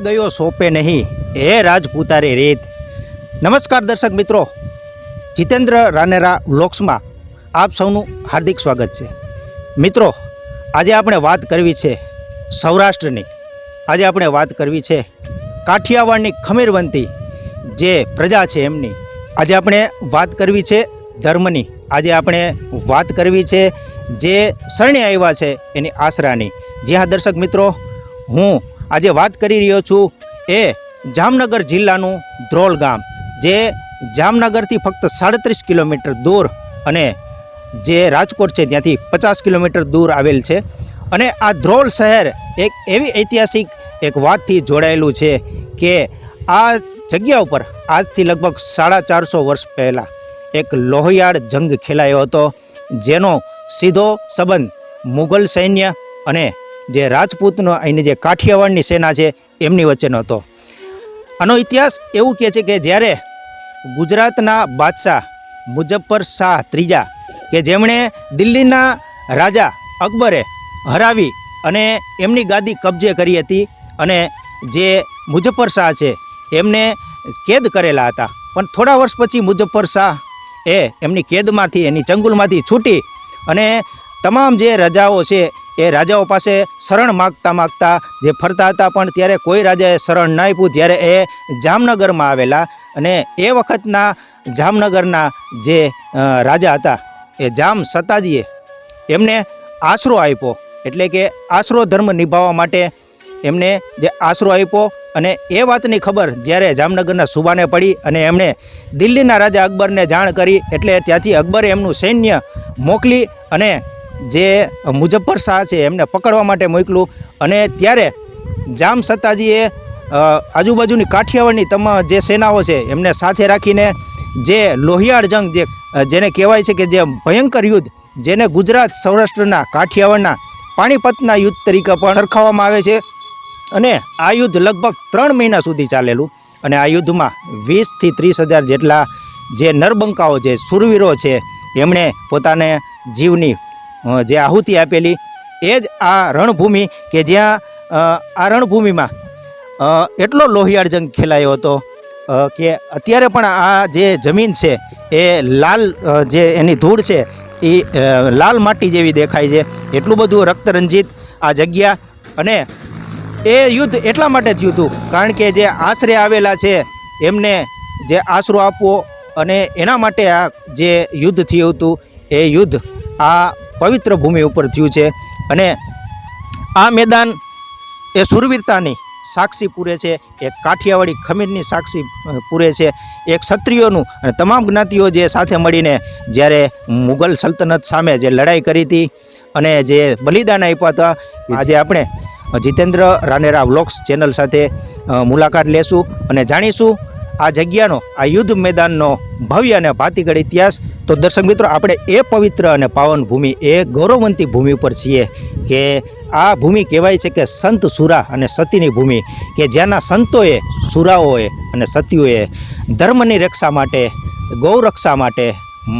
ગયો સોંપે નહીં? હે રાજપૂતારી રીત. નમસ્કાર દર્શક મિત્રો. જીતેન્દ્ર રાનેરા વ્લોગ્સમાં આપ સૌનું હાર્દિક સ્વાગત છે. મિત્રો, આજે આપણે વાત કરવી છે સૌરાષ્ટ્રની. આજે આપણે વાત કરવી છે કાઠિયાવાડની ખમીરવંતી જે પ્રજા છે એમની. આજે આપણે વાત કરવી છે ધર્મની. આજે આપણે વાત કરવી છે જે શરણે આવ્યા છે એની આશરાની. જી હા, દર્શક મિત્રો, હું આજે વાત કરી રહ્યો છું એ જામનગર જિલ્લાનું ધ્રોલ ગામ, જે જામનગરથી ફક્ત સાડત્રીસ કિલોમીટર દૂર અને જે રાજકોટ છે ત્યાંથી પચાસ કિલોમીટર દૂર આવેલ છે. અને આ ધ્રોલ શહેર એક એવી ઐતિહાસિક એક વાતથી જોડાયેલું છે કે આ જગ્યા ઉપર આજથી લગભગ સાડા ચારસો વર્ષ પહેલાં એક લોહિયાળ જંગ ખેલાયો હતો, જેનો સીધો સંબંધ મુઘલ સૈન્ય અને જે રાજપૂતનો અહીંની જે કાઠિયાવાડની સેના છે, એમની વચ્ચેનો હતો. આનો ઇતિહાસ એવું કહે છે કે જ્યારે ગુજરાતના બાદશાહ મુજફ્ફર શાહ ત્રીજા કે જેમણે દિલ્હીના રાજા અકબરે હરાવી અને એમની ગાદી કબજે કરી હતી અને જે મુજફ્ફર શાહ છે, એમને કેદ કરેલા હતા. પણ થોડા વર્ષ પછી મુજફ્ફર શાહ એ એમની કેદમાંથી, એની ચંગુલમાંથી છૂટી અને તમામ જે રાજાઓ છે, એ રાજાઓ પાસે શરણ માગતા માગતા જે ફરતા હતા, પણ ત્યારે કોઈ રાજાએ શરણ ન આપ્યું. ત્યારે એ જામનગરમાં આવેલા અને એ વખતના જામનગરના જે રાજા હતા, એ જામ સતાજીએ એમને આશરો આપ્યો. એટલે કે આશરો ધર્મ નિભાવવા માટે એમને જે આશરો આપ્યો અને એ વાતની ખબર જ્યારે જામનગરના સુબાને પડી અને એમણે દિલ્હીના રાજા અકબરને જાણ કરી, એટલે ત્યાંથી અકબરે એમનું સૈન્ય મોકલી અને જે મુજફ્ફર શાહ છે એમને પકડવા માટે મોકલું. અને ત્યારે જામ સત્તાજીએ આજુબાજુની કાઠિયાવાડની તમામ જે સેનાઓ છે એમને સાથે રાખીને જે લોહિયાળ જંગ જે જેને કહેવાય છે કે જે ભયંકર યુદ્ધ, જેને ગુજરાત સૌરાષ્ટ્રના કાઠિયાવાડના પાણીપતના યુદ્ધ તરીકે પણ સરખાવવામાં આવે છે. અને આ યુદ્ધ લગભગ ત્રણ મહિના સુધી ચાલેલું. અને આ યુદ્ધમાં વીસથી ત્રીસ હજાર જેટલા જે નરબંકાઓ છે, સુરવીરો છે, એમણે પોતાને જીવની જે આહુતિ આપેલી, એ જ આ રણભૂમિ કે જ્યાં આ રણભૂમિમાં એટલો લોહિયાળ જંગ ખેલાયો હતો કે અત્યારે પણ આ જે જમીન છે, એ લાલ જે એની ધૂળ છે, એ લાલ માટી જેવી દેખાય છે. એટલું બધું રક્તરંજિત આ જગ્યા અને એ યુદ્ધ એટલા માટે થયું હતું, કારણ કે જે આશરે આવેલા છે, એમને જે આશરો આપવો અને એના માટે આ જે યુદ્ધ થયું હતું, એ યુદ્ધ આ પવિત્ર ભૂમિ ઉપર થયું છે અને આ મેદાન એ સુરવીરતાની સાક્ષી પૂરે છે, એક કાઠિયાવાડી ખમીરની સાક્ષી પૂરે છે, એક ક્ષત્રિયોનું અને તમામ જ્ઞાતિઓ જે સાથે મળીને જ્યારે મુઘલ સલ્તનત સામે જે લડાઈ કરી હતી અને જે બલિદાન આપ્યા હતા, આજે આપણે જીતેન્દ્ર રાનેરા વ્લોગ્સ ચેનલ સાથે મુલાકાત લેશું અને જાણીશું આ જગ્યાનો, આ યુદ્ધ મેદાનનો ભવ્ય અને ભાતીગળ ઇતિહાસ. તો દર્શક મિત્રો, આપણે એ પવિત્ર અને પાવન ભૂમિ, એ ગૌરવવંતી ભૂમિ ઉપર છીએ કે આ ભૂમિ કહેવાય છે કે સંત સુરા અને સતીની ભૂમિ, કે જ્યાંના સંતોએ સુરાઓએ અને સતીઓએ ધર્મની રક્ષા માટે ગૌરક્ષા માટે,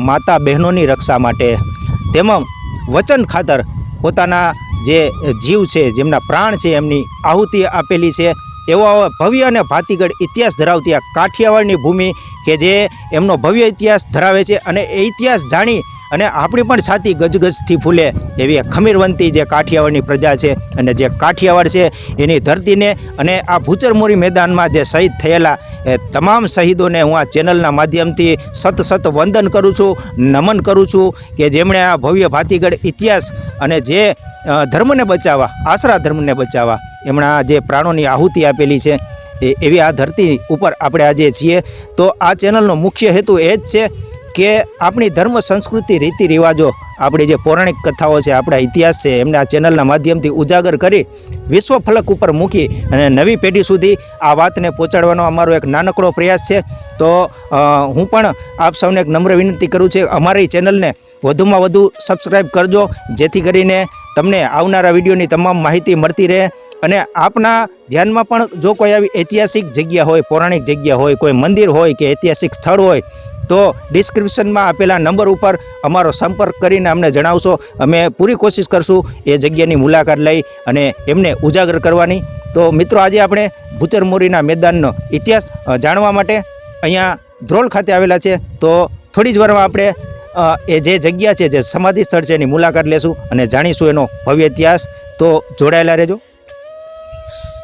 માતા બહેનોની રક્ષા માટે તેમજ વચન ખાતર પોતાના જે જીવ છે, જેમના પ્રાણ છે, એમની આહુતિ આપેલી છે. એવો ભવ્ય અને ભાતીગઢ ઇતિહાસ ધરાવતી આ કાઠિયાવાડની ભૂમિ કે જે એમનો ભવ્ય ઇતિહાસ ધરાવે છે અને એ ઇતિહાસ જાણી અને આપણી પણ છાતી ગજગજથી ફૂલે એવી ખમીરવંતી જે કાઠિયાવાડની પ્રજા છે અને જે કાઠિયાવાડ છે એની ધરતીને અને આ ભૂચરમોરી મેદાનમાં જે શહીદ થયેલા એ તમામ શહીદોને હું આ ચેનલના માધ્યમથી સત સત વંદન કરું છું, નમન કરું છું કે જેમણે આ ભવ્ય ભાતીગઢ ઇતિહાસ અને જે ધર્મને બચાવવા, આશરા ધર્મને બચાવવા એમણે જે પ્રાણોની આહુતિ આપેલી છે. એ, એવી આ ધરતી ઉપર આપણે આજે છીએ. તો આ ચેનલનો મુખ્ય હેતુ એ જ છે કે આપણી ધર્મ, સંસ્કૃતિ, રીતિ, રિવાજો, આપણી જે પૌરાણિક કથાઓ છે, આપણા ઇતિહાસ છે, એમને આ ચેનલના માધ્યમથી ઉજાગર કરી વિશ્વ ફલક ઉપર મૂકી અને નવી પેઢી સુધી આ વાતને પહોંચાડવાનો અમારો એક નાનકડો પ્રયાસ છે. તો હું પણ આપ સૌને એક નમ્ર વિનંતી કરું છું, અમારી ચેનલને વધુમાં વધુ સબસ્ક્રાઈબ કરજો, જેથી કરીને તમને આવનારા વિડીયોની તમામ માહિતી મળતી રહે અને આપના ધ્યાનમાં પણ જો કોઈ આવી ઐતિહાસિક જગ્યા હોય, પૌરાણિક જગ્યા હોય, કોઈ મંદિર હોય કે ઐતિહાસિક સ્થળ હોય, તો ડિસ્ક્રિપ ડિસ્ક્રિપ્શનમાં આપેલા નંબર ઉપર અમારો સંપર્ક કરીને અમને જણાવશો. અમે પૂરી કોશિશ કરશું એ જગ્યાની મુલાકાત લઈ અને એમને ઉજાગર કરવાની. તો મિત્રો, આજે આપણે ભૂચર મોરીના મેદાનનો ઇતિહાસ જાણવા માટે અહીંયા ધ્રોલ ખાતે આવેલા છે. તો થોડી જ વારમાં આપણે એ જે જગ્યા છે, જે સમાધિ સ્થળ છે, એની મુલાકાત લેશું અને જાણીશું એનો ભવ્ય ઇતિહાસ. તો જોડાયેલા રહેજો.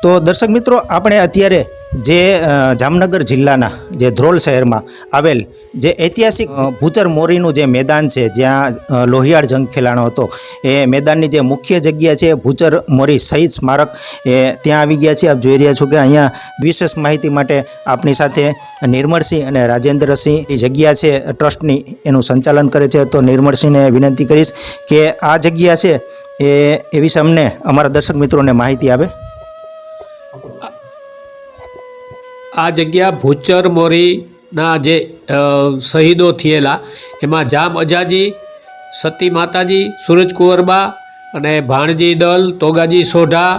તો દર્શક મિત્રો, આપણે અત્યારે જે જામનગર જિલ્લાના જે ધ્રોલ શહેરમાં આવેલ જે ઐતિહાસિક ભૂચર મોરીનું જે મેદાન છે, જ્યાં લોહિયાળ જંગ ખેલાણો હતો, એ મેદાનની જે મુખ્ય જગ્યા છે ભૂચર મોરી શહીદ સ્મારક, એ ત્યાં આવી ગયા છે. આપ જોઈ રહ્યા છો કે અહીંયા વિશેષ માહિતી માટે આપણી સાથે નિર્મળસિંહ અને રાજેન્દ્રસિંહ જગ્યા છે, ટ્રસ્ટની એનું સંચાલન કરે છે. તો નિર્મળસિંહને વિનંતી કરીશ કે આ જગ્યા છે, એ એ વિશે અમને અમારા દર્શક મિત્રોને માહિતી આપે. આ જગ્યા ભૂચર મોરીના જે શહીદો થયેલા એમાં જામ અજાજી સતી માતાજી સૂરજ કુંવરબા અને ભાણજી દલ તોગાજી સોઢા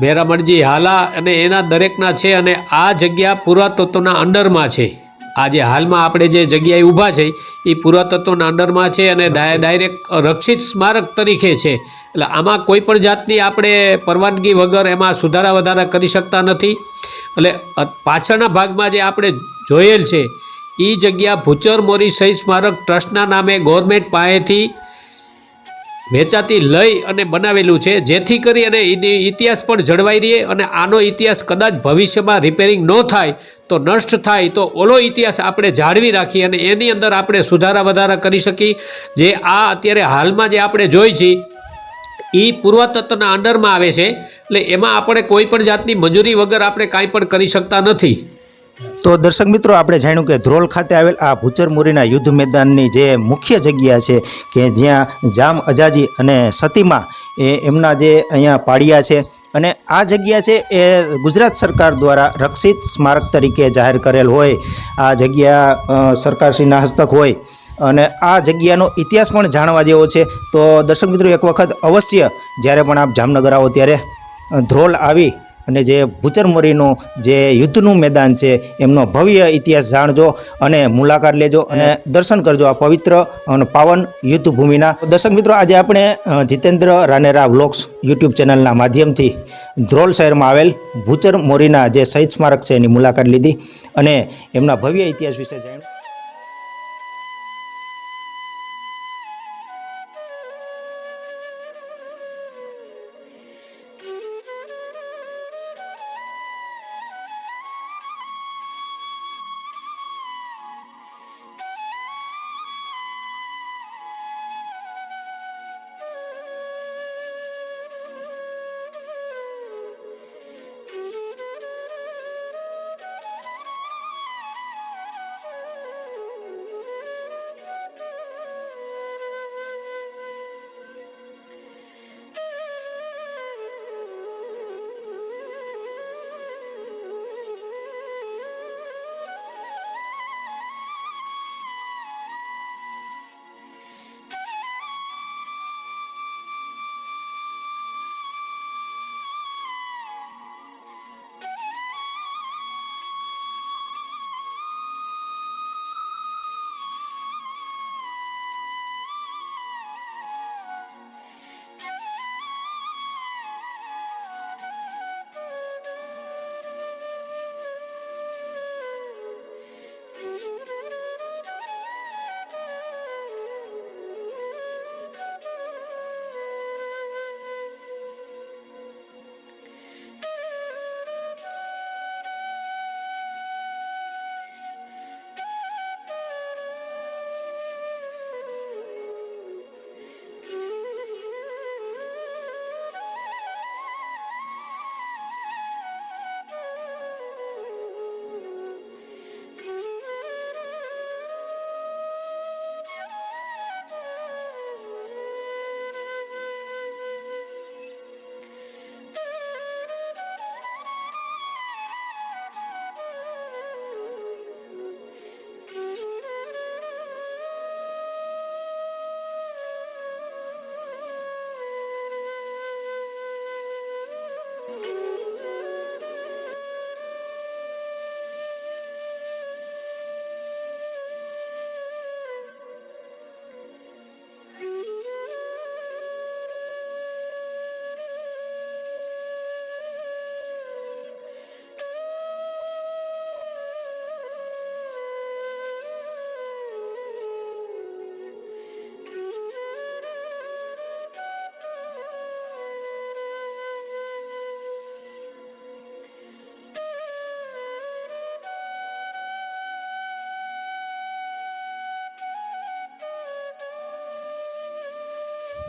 મેરામણજી હાલા અને એના દરેકના છે અને આ જગ્યા પુરાતત્વના અંડરમાં છે. આજે હાલમાં આપણે જે જગ્યાએ ઊભા છે એ પુરાતત્વના અંડરમાં છે અને ડાય ડાયરેક્ટ રક્ષિત સ્મારક તરીકે છે. એટલે આમાં કોઈ પણ જાતની આપણે પરવાનગી વગર એમાં સુધારા વધારા કરી શકતા નથી. એટલે પાછળના ભાગમાં જે આપણે જોયેલ છે એ જગ્યા ભૂચર મોરી સહી સ્મારક ટ્રસ્ટના નામે ગવર્મેન્ટ પાસેથી વેચાતી લઈ અને બનાવેલું છે. જેથી કરી અને એની ઇતિહાસ પણ જળવાઈ રહે અને આનો ઇતિહાસ કદાચ ભવિષ્યમાં રિપેરિંગ ન થાય તો નષ્ટ થાય તો ઓલો ઇતિહાસ આપણે જાળવી રાખીએ અને એની અંદર આપણે સુધારા વધારા કરી શકીએ. જે આ અત્યારે હાલમાં જે આપણે જોઈ છીએ એ પૂર્વતત્વના અંડરમાં આવે છે. એટલે એમાં આપણે કોઈ પણ જાતની મંજૂરી વગર આપણે કાંઈ પણ કરી શકતા નથી. તો દર્શક મિત્રો, આપણે જાણ્યું કે ધ્રોલ ખાતે આવેલ આ ભૂચરમુરીના યુદ્ધ મેદાનની જે મુખ્ય જગ્યા છે કે જ્યાં જામ અજાજી અને સતીમા એ એમના જે અહીંયા પાડિયા છે અને આ જગ્યા છે એ ગુજરાત સરકાર દ્વારા રક્ષિત સ્મારક તરીકે જાહેર કરેલ હોય. આ જગ્યા સરકારશ્રીના હસ્તક હોય. અને આ જગ્યાનો ઇતિહાસ પણ જાણવા જેવો છે. તો દર્શક મિત્રો એક વખત અવશ્ય જ્યારે પણ આપ જામનગર આવો ત્યારે ધ્રોલ આવી અને જે ભૂચરમોરીનું જે યુદ્ધનું મેદાન છે એમનો ભવ્ય ઇતિહાસ જાણજો અને મુલાકાત લેજો અને દર્શન કરજો આ પવિત્ર અને પાવન યુદ્ધ ભૂમિના દર્શક મિત્રો આજે આપણે જીતેન્દ્ર રાનેરા વ્લોગ્સ યુટ્યુબ ચેનલના માધ્યમથી ધ્રોલ શહેરમાં આવેલ ભૂચર મોરીના જે શહીદ સ્મારક છે એની મુલાકાત લીધી અને એમના ભવ્ય ઇતિહાસ વિશે જાણ્યું.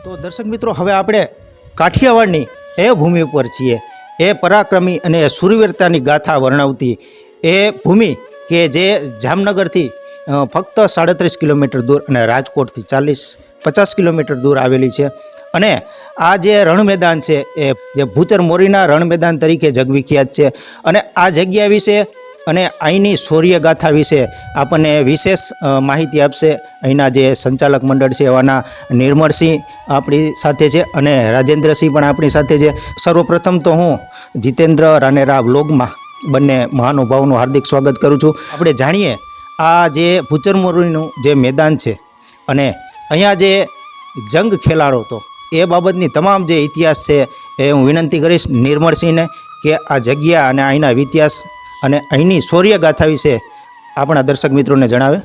તો દર્શક મિત્રો, હવે આપણે કાઠિયાવાડની એ ભૂમિ ઉપર છીએ. એ પરાક્રમી અને સુરવીરતાની ગાથા વર્ણવતી એ ભૂમિ કે જે જામનગરથી ફક્ત સાડત્રીસ કિલોમીટર દૂર અને રાજકોટથી ચાલીસ, પચાસ કિલોમીટર દૂર આવેલી છે. અને આ જે રણ મેદાન છે, એ જે ભૂચર મોરીના રણ મેદાન તરીકે જગવિખ્યાત છે. અને આ જગ્યા વિશે અને અહીંની શૌર્યગાથા વિશે આપણને વિશેષ માહિતી આપશે. અહીંના જે સંચાલક મંડળ છે એવાના નિર્મળસિંહ આપણી સાથે છે અને રાજેન્દ્રસિંહ પણ આપણી સાથે છે. સર્વપ્રથમ તો હું જીતેન્દ્ર રાનેરા વ્લોગમાં બંને મહાનુભાવોનું હાર્દિક સ્વાગત કરું છું. આપણે જાણીએ આ જે ભૂચરમોરીનું જે મેદાન છે અને અહીંયા જે જંગ ખેલાડો હતો, એ બાબતની તમામ જે ઇતિહાસ છે એ હું વિનંતી કરીશ નિર્મળસિંહને કે આ જગ્યા અને અહીંના ઇતિહાસ અને અહીંની શૌર્યગાથા વિશે આપણા દર્શક મિત્રોને જણાવે.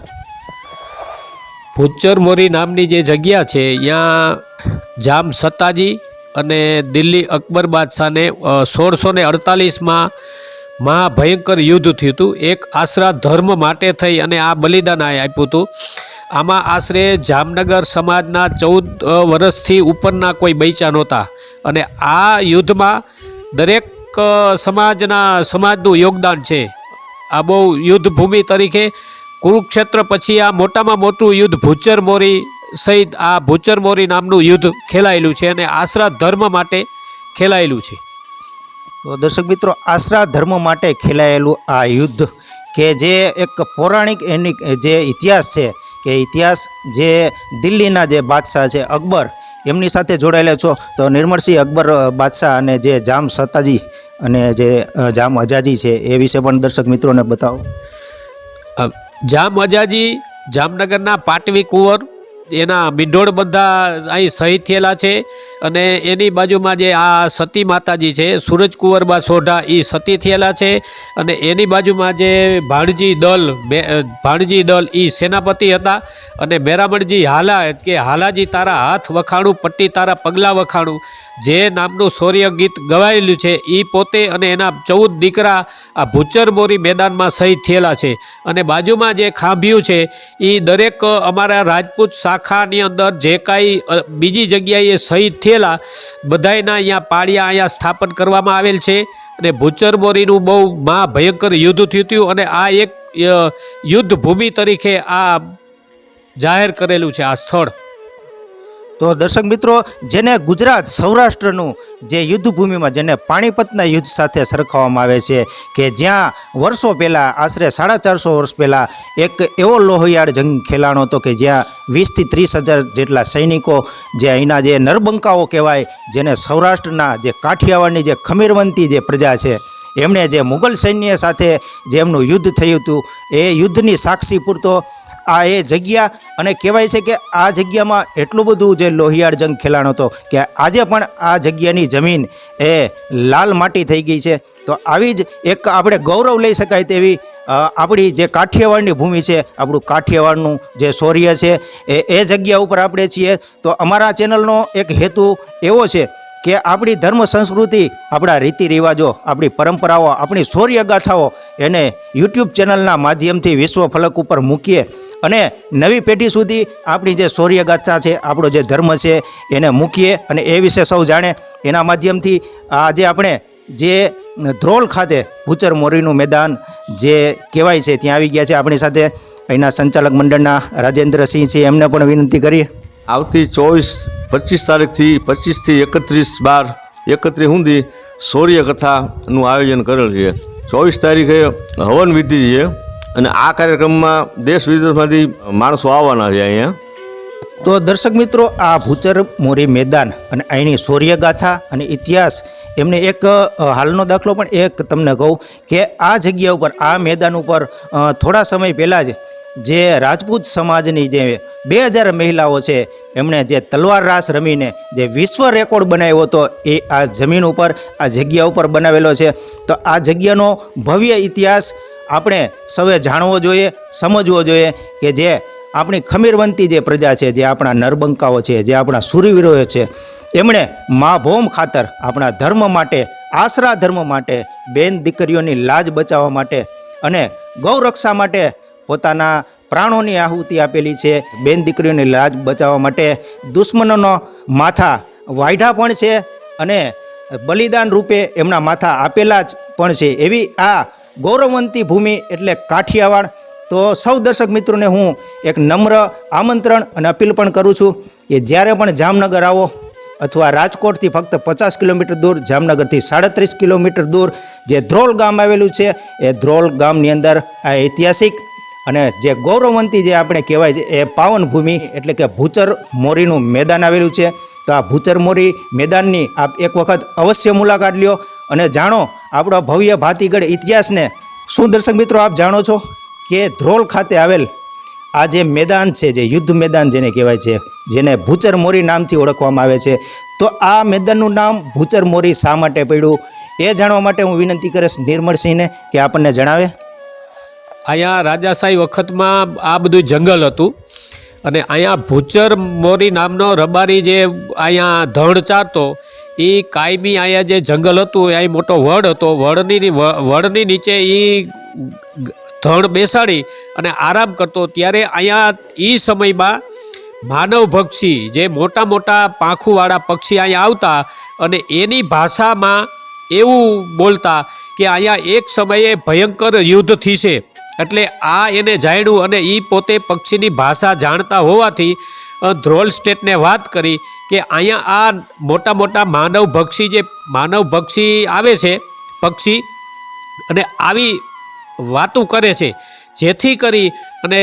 ભૂચર મોરી નામની જે જગ્યા છે ત્યાં જામ સત્તાજી અને દિલ્હી અકબર બાદશાહને સોળસો ને અડતાલીસમાં મહાભયંકર યુદ્ધ થયું હતું. એક આશરા ધર્મ માટે થઈ અને આ બલિદાન આપ્યું હતું. આમાં આશરે જામનગર સમાજના ચૌદ વર્ષથી ઉપરના કોઈ બૈચા નહોતા. અને આ યુદ્ધમાં દરેક સમાજના, સમાજનું યોગદાન છે. આ બહુ યુદ્ધ ભૂમિ તરીકે કુરુક્ષેત્ર પછી આ મોટામાં મોટું યુદ્ધ ભૂચર મોરી સહિત આ ભૂચર મોરી નામનું યુદ્ધ ખેલાયેલું છે અને આશરા ધર્મ માટે ખેલાયેલું છે. તો દર્શક મિત્રો આશરા ધર્મ માટે ખેલાયેલું આ યુદ્ધ કે જે એક પૌરાણિક એની, જે ઇતિહાસ છે કે ઇતિહાસ જે દિલ્હીના જે બાદશાહ છે અકબર એમની સાથે જોડાયેલા છો. તો નિર્મળસિંહ અકબર બાદશાહ અને જે જામ સત્તાજી અને જે જામ અજાજી છે, એ વિશે પણ દર્શક મિત્રોને બતાવો. જામ અજાજી જામનગરના પાટવી કુંવર એના મીંઢોળ બધા અહીં શહીદ થયેલા છે અને એની બાજુમાં જે આ સતી માતાજી છે, સૂરજ કુંવરબા સોઢા એ સતી થયેલા છે અને એની બાજુમાં જે ભાણજી દલ ભાણજી દલ એ સેનાપતિ હતા અને મેરામણજી હાલા, કે હાલાજી તારા હાથ વખાણું, પટ્ટી તારા પગલાં વખાણું, જે નામનું શૌર્ય ગીત ગવાયેલું છે એ પોતે અને એના ચૌદ દીકરા આ ભૂચર મોરી મેદાનમાં શહીદ થયેલા છે અને બાજુમાં જે ખાંભ્યું છે એ દરેક અમારા રાજપૂત શાખાની અંદર જે કાંઈ બીજી જગ્યાએ શહીદ થયેલા, બધાયના અહીંયા પાળિયા અહીંયા સ્થાપન કરવામાં આવેલ છે. અને ભૂચર બોરીનું બહુ મહા ભયંકર યુદ્ધ થયું હતું અને આ એક યુદ્ધ ભૂમિ તરીકે આ જાહેર કરેલું છે આ સ્થળ. તો દર્શક મિત્રો, જેને ગુજરાત સૌરાષ્ટ્રનું જે યુદ્ધ ભૂમિમાં જેને પાણીપતના યુદ્ધ સાથે સરખાવવામાં આવે છે, કે જ્યાં વર્ષો પહેલાં, આશરે સાડા ચારસો વર્ષ પહેલાં, એક એવો લોહિયાળ જંગ ખેલાણો હતો કે જ્યાં વીસથી ત્રીસ હજાર જેટલા સૈનિકો જે અહીંના જે નરબંકાઓ કહેવાય, જેને સૌરાષ્ટ્રના જે કાઠિયાવાડની જે ખમીરવંતી જે પ્રજા છે, એમણે જે મુગલ સૈન્ય સાથે જે એમનું યુદ્ધ થયું હતું, એ યુદ્ધની સાક્ષી પૂરતો આ એ જગ્યા, અને કહેવાય છે કે આ જગ્યામાં એટલું બધું જે લોહિયાળ જંગ ખેલાણો હતો, કે આજે પણ આ જગ્યાની જમીન એ લાલ માટી થઈ ગઈ છે. તો આવી જ એક આપણે ગૌરવ લઈ શકાય તેવી આપણી જે કાઠિયાવાડની ભૂમિ છે, આપણું કાઠિયાવાડનું જે શૌર્ય છે, એ એ જગ્યા ઉપર આપણે છીએ. તો અમારા ચેનલનો એક હેતુ એવો છે કે આપણી ધર્મ સંસ્કૃતિ, આપણા રીતિ રિવાજો, આપણી પરંપરાઓ, આપણી શૌર્યગાથાઓ એને યુટ્યુબ ચેનલના માધ્યમથી વિશ્વ ફલક ઉપર મૂકીએ અને નવી પેઢી સુધી આપણી જે શૌર્યગાથા છે, આપણો જે ધર્મ છે એને મૂકીએ અને એ વિશે સૌ જાણે. એના માધ્યમથી આજે આપણે જે ધ્રોલ ખાતે ભૂચર મોરીનું મેદાન જે કહેવાય છે, ત્યાં આવી ગયા છે. આપણી સાથે અહીંના સંચાલક મંડળના રાજેન્દ્રસિંહ છે, એમને પણ વિનંતી કરીએ આવતી ચોવીસ, પચીસ તારીખથી પચીસથી એકત્રીસ બાર એકત્રીસ સુધી શૌર્ય કથાનું આયોજન કરેલ છે. ચોવીસ તારીખે હવન વિધિ છે અને આ કાર્યક્રમમાં દેશ વિદેશમાંથી માણસો આવવાના છે અહીંયા. તો દર્શક મિત્રો, આ ભૂચર મોરી મેદાન અને અહીંની શૌર્યગાથા અને ઇતિહાસ, એમને એક હાલનો દાખલો પણ એક તમને કહું કે આ જગ્યા ઉપર, આ મેદાન ઉપર થોડા સમય પહેલાં જ જે રાજપૂત સમાજની જે બે હજાર મહિલાઓ છે, એમણે જે તલવાર રાસ રમીને જે વિશ્વ રેકોર્ડ બનાવ્યો હતો, એ આ જમીન ઉપર, આ જગ્યા ઉપર બનાવેલો છે. તો આ જગ્યાનો ભવ્ય ઇતિહાસ આપણે સૌએ જાણવો જોઈએ, સમજવો જોઈએ કે જે આપણી ખમીરવંતી જે પ્રજા છે, જે આપણા નરબંકાઓ છે, જે આપણા સુરવીરો છે, એમણે મા ભોમ ખાતર આપણા ધર્મ માટે, આશરા ધર્મ માટે, બેન દીકરીઓની લાજ બચાવવા માટે અને ગૌરક્ષા માટે પોતાના પ્રાણોની આહુતિ આપેલી છે. બેન દીકરીઓની લાજ બચાવવા માટે દુશ્મનોનો માથા વાઢા પણ છે અને બલિદાન રૂપે એમના માથા આપેલા જ પણ છે. એવી આ ગૌરવવંતી ભૂમિ એટલે કાઠિયાવાડ. તો સૌ દર્શક મિત્રોને હું એક નમ્ર આમંત્રણ અને અપીલ પણ કરું છું કે જ્યારે પણ જામનગર આવો અથવા રાજકોટથી ફક્ત પચાસ કિલોમીટર દૂર, જામનગરથી સાડત્રીસ કિલોમીટર દૂર જે ધ્રોલ ગામ આવેલું છે, એ ધ્રોલ ગામની અંદર આ ઐતિહાસિક અને જે ગૌરવવંતી જે આપણે કહેવાય છે, એ પાવનભૂમિ એટલે કે ભૂચર મોરીનું મેદાન આવેલું છે. તો આ ભૂચર મોરી મેદાનની આપ એક વખત અવશ્ય મુલાકાત લ્યો અને જાણો આપણો ભવ્ય ભાતીગઢ ઇતિહાસને શું દર્શક મિત્રો આપ જાણો છો? કે ધ્રોલ ખાતે આવેલ આ જે મેદાન છે, જે યુદ્ધ મેદાન જેને કહેવાય છે, જેને ભૂચર મોરી નામથી ઓળખવામાં આવે છે. તો આ મેદાનનું નામ ભૂચર મોરી શા માટે પડ્યું? એ જાણવા માટે હું વિનંતી કરીશ નિર્મળસિંહને કે આપણને જણાવે. અહીંયા રાજાશાહી વખતમાં આ બધું જંગલ હતું. અને અહીંયા ભૂચર મોરી નામનો રબારી જે અહીંયા ધણ ચાતો એ કાયમી અહીંયા જે જંગલ હતું અહીં મોટો વડ હતો. વડની વડની નીચે એ ધણ બેસાડી અને આરામ કરતો. ત્યારે અહીંયા એ સમયમાં માનવ પક્ષી જે મોટા મોટા પાંખુવાળા પક્ષી અહીંયા આવતા અને એની ભાષામાં એવું બોલતા કે અહીંયા એક સમયે ભયંકર યુદ્ધ થશે. એટલે આ એને જાણ્યું અને એ પોતે પક્ષીની ભાષા જાણતા હોવાથી ધ્રોલ સ્ટેટને વાત કરી કે અહીંયા આ મોટા મોટા માનવ ભક્ષી જે માનવ ભક્ષી આવે છે, પક્ષી, અને આવી વાતો કરે છે. જેથી કરી અને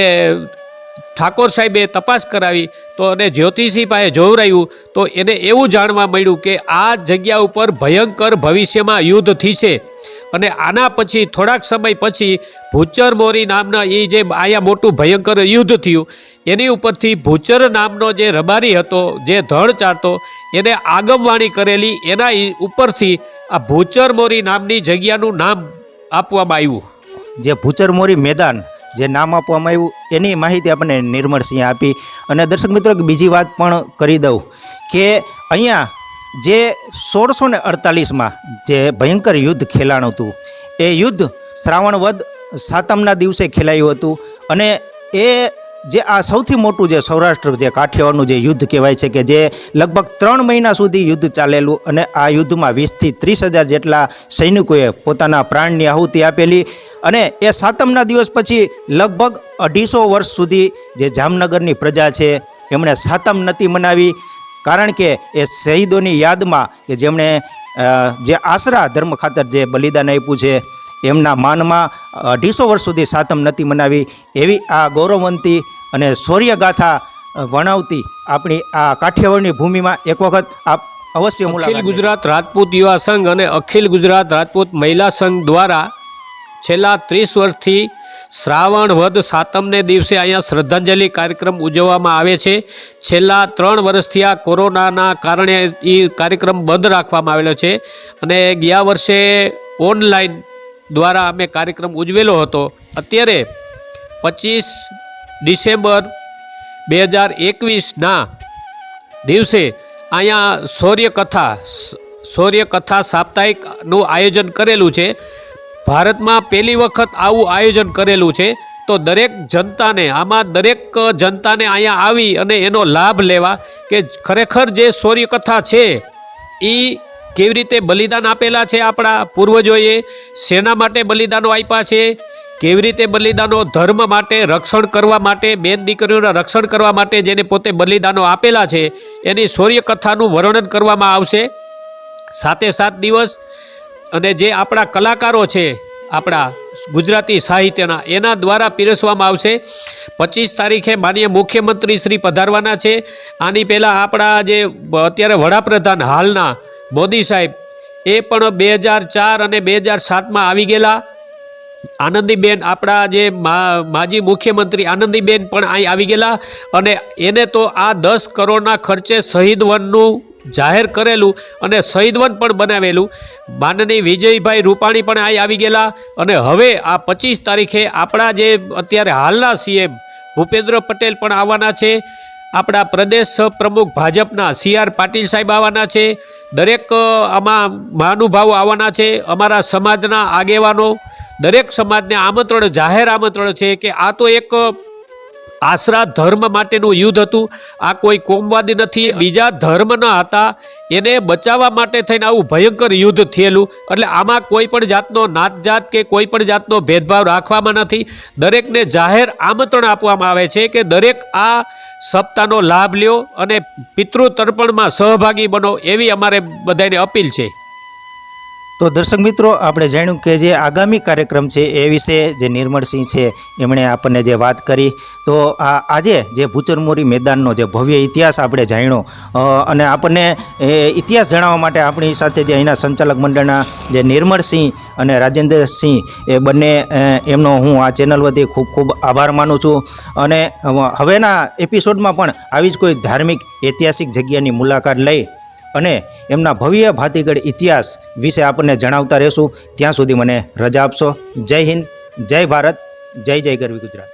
ઠાકોર સાહેબે તપાસ કરાવી તો અને જ્યોતિષી પાસે જોવરાયું તો એને એવું જાણવા મળ્યું કે આ જગ્યા ઉપર ભયંકર ભવિષ્યમાં યુદ્ધ થશે. અને આના પછી થોડાક સમય પછી ભૂચર મોરી નામના એ જે આયા મોટું ભયંકર યુદ્ધ થયું, એની ઉપરથી ભૂચર નામનો જે રબારી હતો, જે ધડ ચાટો એને આગમવાણી કરેલી, એના ઉપરથી આ ભૂચર મોરી નામની જગ્યાનું નામ આપવામાં આવ્યું. જે ભૂચર મોરી મેદાન જે નામ આપવામાં આવ્યું, એની માહિતી આપણને નિર્મળસિંહે આપી. અને દર્શક મિત્રો બીજી વાત પણ કરી દઉં કે અહીંયા જે સોળસો ને અડતાલીસમાં જે ભયંકર યુદ્ધ ખેલાણું હતું, એ યુદ્ધ શ્રાવણ વધ સાતમના દિવસે ખેલાયું હતું. અને એ જે આ સૌથી મોટું જે સૌરાષ્ટ્ર જે કાઠિયાવાડનું જે યુદ્ધ કહેવાય છે કે જે લગભગ ત્રણ મહિના સુધી યુદ્ધ ચાલેલું અને આ યુદ્ધમાં વીસથી ત્રીસ હજાર જેટલા સૈનિકોએ પોતાના પ્રાણની આહુતિ આપેલી અને એ સાતમના દિવસ પછી લગભગ અઢીસો વર્ષ સુધી જે જામનગરની પ્રજા છે, એમણે સાતમ નથી મનાવી. કારણ કે એ શહીદોની યાદમાં કે જેમણે જે આશરા ધર્મ ખાતર જે બલિદાન આપ્યું છે એમના માનમાં અઢીસો વર્ષ સુધી સાતમ નથી મનાવી એવી આ ગૌરવવંતી અને શૌર્યગાથા અ, વણાવતી આપણી આ કાઠિયાવાડની ભૂમિમાં એક વખત આપ અવશ્ય મુલાકાત ગુજરાત રાજપૂત યુવા સંઘ અને અખિલ ગુજરાત રાજપૂત મહિલા સંઘ દ્વારા છેલ્લા ત્રીસ વર્ષથી શ્રાવણ વધ સાતમને દિવસે અહીંયા શ્રદ્ધાંજલિ કાર્યક્રમ ઉજવવામાં આવે છે. છેલ્લા ત્રણ વર્ષથી આ કોરોનાના કારણે એ કાર્યક્રમ બંધ રાખવામાં આવેલો છે અને ગયા વર્ષે ઓનલાઈન દ્વારા અમે કાર્યક્રમ ઉજવેલો હતો. અત્યારે પચીસ ડિસેમ્બર બે હજાર એકવીસના દિવસે અહીંયા શૌર્યકથા શૌર્યકથા સાપ્તાહિકનું આયોજન કરેલું છે. ભારતમાં પહેલી વખત આવું આયોજન કરેલું છે, તો દરેક જનતાને, આમાં દરેક જનતાને અહીંયા આવી અને એનો લાભ લેવા કે ખરેખર જે શૌર્યકથા છે એ કેવી રીતે બલિદાન આપેલા છે આપણા પૂર્વજોએ, શેના માટે બલિદાનો આપ્યા છે, કેવી રીતે બલિદાનો ધર્મ માટે રક્ષણ કરવા માટે, બેન દીકરીઓના રક્ષણ કરવા માટે જેને પોતે બલિદાનો આપેલા છે, એની શૌર્યકથાનું વર્ણન કરવામાં આવશે. સાતે સાત દિવસ અને જે આપણા કલાકારો છે, આપણા ગુજરાતી સાહિત્યના, એના દ્વારા પીરસવામાં આવશે. પચીસ તારીખે માનીય મુખ્યમંત્રી શ્રી પધારવાના છે. આની પહેલાં આપણા જે અત્યારે વડાપ્રધાન હાલના મોદી સાહેબ, એ પણ બે હજાર ચાર અને બે હજાર સાતમાં આવી ગયેલા. આનંદીબેન આપણા જે માજી મુખ્યમંત્રી આનંદીબેન પણ અહીં આવી ગયેલા. અને એને તો આ દસ કરોડના ખર્ચે શહીદ વનનું જાહેર કરેલું અને શહીદવન પણ બનાવેલું. માનની વિજયભાઈ રૂપાણી પણ અહીં આવી ગયેલા અને હવે આ પચીસ તારીખે આપણા જે અત્યારે હાલના સીએમ ભૂપેન્દ્ર પટેલ પણ આવવાના છે. આપણા પ્રદેશ પ્રમુખ ભાજપના સી આર પાટીલ સાહેબ આવવાના છે. દરેક આમાં મહાનુભાવો આવવાના છે. અમારા સમાજના આગેવાનો, દરેક સમાજને આમંત્રણ, જાહેર આમંત્રણ છે કે આ તો એક આશરા ધર્મ માટેનું યુદ્ધ હતું. આ કોઈ કોમવાદી નથી, બીજા ધર્મના હતા. એને બચાવવા માટે થઈને આવું ભયંકર યુદ્ધ થયેલું. એટલે આમાં કોઈ પણ જાતનો નાત જાત કે કોઈ પણ જાતનો ભેદભાવ રાખવામાં નથી. દરેકને જાહેર આમંત્રણ આપવામાં આવે છે કે દરેક આ સપ્તાહનો લાભ લ્યો અને પિતૃ તર્પણમાં સહભાગી બનો એવી અમારે બધાને અપીલ છે. તો દર્શક મિત્રો, આપણે જાણ્યું કે જે આગામી કાર્યક્રમ છે એ વિશે જે નિર્મળસિંહ છે, એમણે આપણને જે વાત કરી. તો આ આજે જે ભૂચરમોરી મેદાનનો જે ભવ્ય ઇતિહાસ આપણે જાણ્યો અને આપણને ઇતિહાસ જણાવવા માટે આપણી સાથે જે અહીંના સંચાલક મંડળના જે નિર્મળસિંહ અને રાજેન્દ્રસિંહ, એ બંને એમનો હું આ ચેનલ વતી ખૂબ ખૂબ આભાર માનું છું. અને હવેના એપિસોડમાં પણ આવી જ કોઈ ધાર્મિક, ઐતિહાસિક જગ્યાની મુલાકાત લઈ અને એમના ભવ્ય ભાતીગઢ ઇતિહાસ વિશે આપણને જણાવતા રહેશું. ત્યાં સુધી મને રજા આપશો. જય હિન્દ, જય ભારત, જય જય ગરવી ગુજરાત.